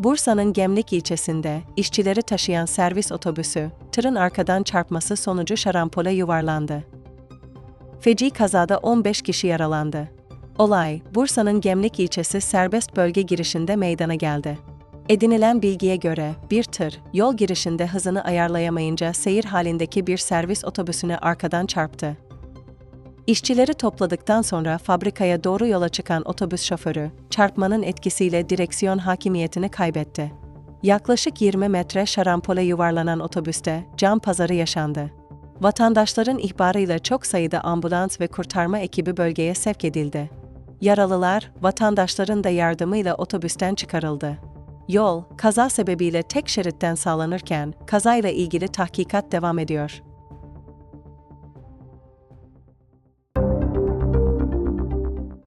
Bursa'nın Gemlik ilçesinde işçileri taşıyan servis otobüsü, tırın arkadan çarpması sonucu şarampole yuvarlandı. Feci kazada 15 kişi yaralandı. Olay, Bursa'nın Gemlik ilçesi serbest bölge girişinde meydana geldi. Edinilen bilgiye göre bir tır, yol girişinde hızını ayarlayamayınca seyir halindeki bir servis otobüsüne arkadan çarptı. İşçileri topladıktan sonra fabrikaya doğru yola çıkan otobüs şoförü, çarpmanın etkisiyle direksiyon hakimiyetini kaybetti. Yaklaşık 20 metre şarampole yuvarlanan otobüste cam pazarı yaşandı. Vatandaşların ihbarıyla çok sayıda ambulans ve kurtarma ekibi bölgeye sevk edildi. Yaralılar, vatandaşların da yardımıyla otobüsten çıkarıldı. Yol, kaza sebebiyle tek şeritten sağlanırken, kazayla ilgili tahkikat devam ediyor.